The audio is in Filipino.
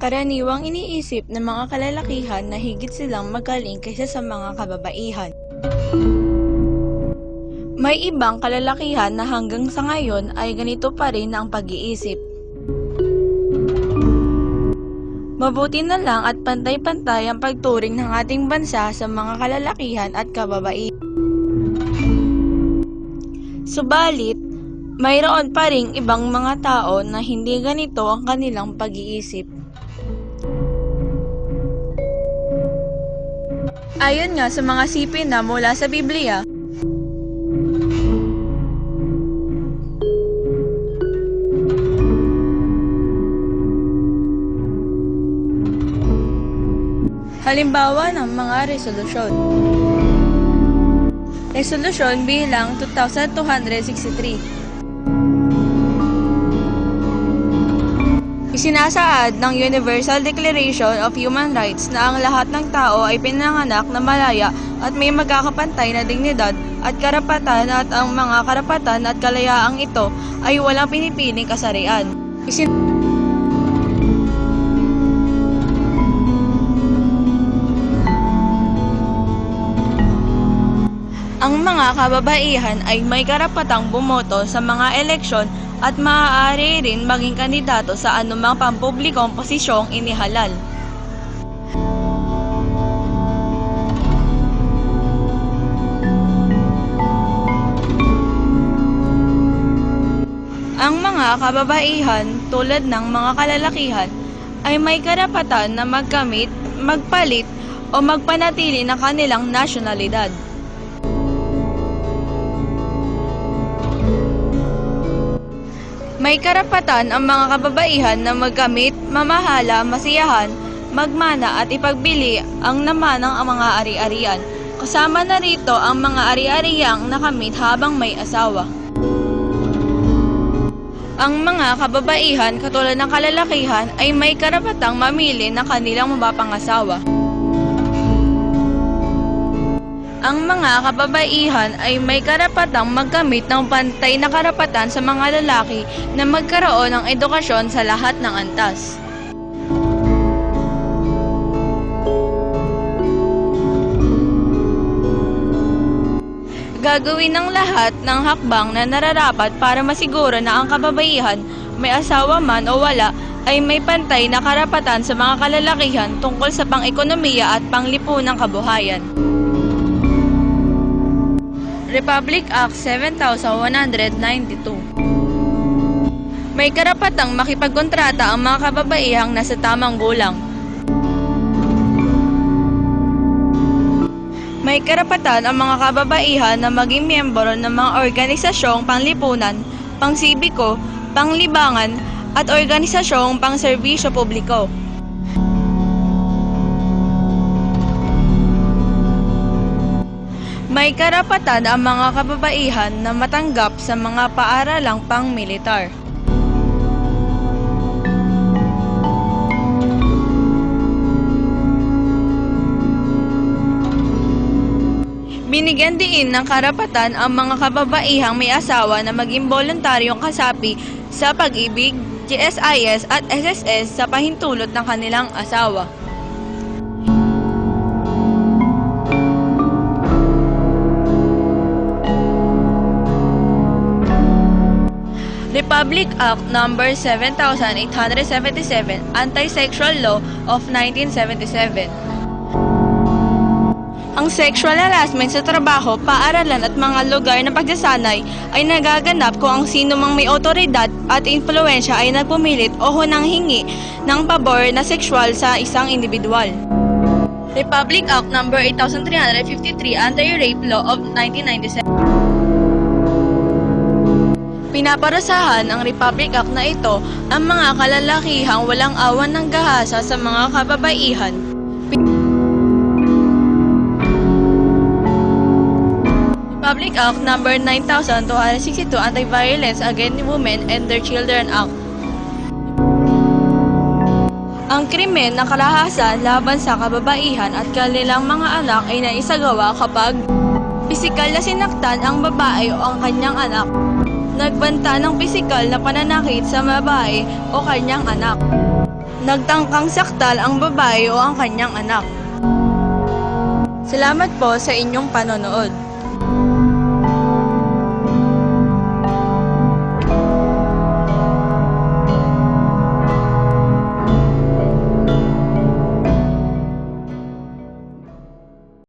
Karaniwang iniisip ng mga kalalakihan na higit silang magaling kaysa sa mga kababaihan. May ibang kalalakihan na hanggang sa ngayon ay ganito pa rin ang pag-iisip. Mabuti na lang at pantay-pantay ang pagturing ng ating bansa sa mga kalalakihan at kababaihan. Subalit, mayroon pa ring ibang mga tao na hindi ganito ang kanilang pag-iisip. Ayon nga sa mga sipin na mula sa Biblia, Halimbawa ng mga resolusyon. Resolusyon bilang 2263. Isinasaad ng Universal Declaration of Human Rights na ang lahat ng tao ay pinanganak na malaya at may magkakapantay na dignidad at karapatan at ang mga karapatan at kalayaang ito ay walang pinipiling kasarian. Isin Ang mga kababaihan ay may karapatang bumoto sa mga eleksyon at maaari rin maging kandidato sa anumang pampublikong posisyong inihalal. Ang mga kababaihan tulad ng mga kalalakihan ay may karapatan na magkamit, magpalit o magpanatili ng kanilang nasyonalidad. May karapatan ang mga kababaihan na magkamit, mamahala, masiyahan, magmana at ipagbili ang namanang ang mga ari-arian. Kasama na rito ang mga ari-ariang nakamit habang may asawa. Ang mga kababaihan katulad ng kalalakihan ay may karapatang mamili ng kanilang mapapangasawa. Ang mga kababaihan ay may karapatang magkamit ng pantay na karapatan sa mga lalaki na magkaroon ng edukasyon sa lahat ng antas. Gagawin ng lahat ng hakbang na nararapat para masiguro na ang kababaihan, may asawa man o wala, ay may pantay na karapatan sa mga kalalakihan tungkol sa pang-ekonomiya at panglipunang kabuhayan. Republic Act 7192 May karapatang makipagkontrata ang mga kababaihang nasa tamang gulang. May karapatan ang mga kababaihan na maging miyembro ng mga organisasyong panglipunan, pangsibiko, panglibangan, at organisasyong pangserbisyo publiko. May karapatan ang mga kababaihan na matanggap sa mga paaralang pang-militar. Binigyan din ng karapatan ang mga kababaihang may asawa na maging voluntaryong kasapi sa pag-ibig, GSIS at SSS sa pahintulot ng kanilang asawa. Republic Act No. 7877, Anti-Sexual Law of 1977. Ang sexual harassment sa trabaho, paaralan at mga lugar ng pagsasanay ay nagaganap kung ang sino mang may otoridad at influensya ay nagpumilit o hunang hingi ng pabor na sexual sa isang individual. Republic Act No. 8353 Anti-Rape Law of 1997 Pinaparasahan ng Republic Act na ito ang mga kalalakihang walang awan ng gahasa sa mga kababaihan. Republic Act No. 9262 Anti-Violence Against Women and Their Children Act Ang krimen ng karahasan laban sa kababaihan at kanilang mga anak ay naisagawa kapag pisikal na sinaktan ang babae o ang kanyang anak nagbanta ng pisikal na pananakit sa babae o kanyang anak. nagtangkang saktal ang babae o ang kanyang anak. Salamat po sa inyong panonood.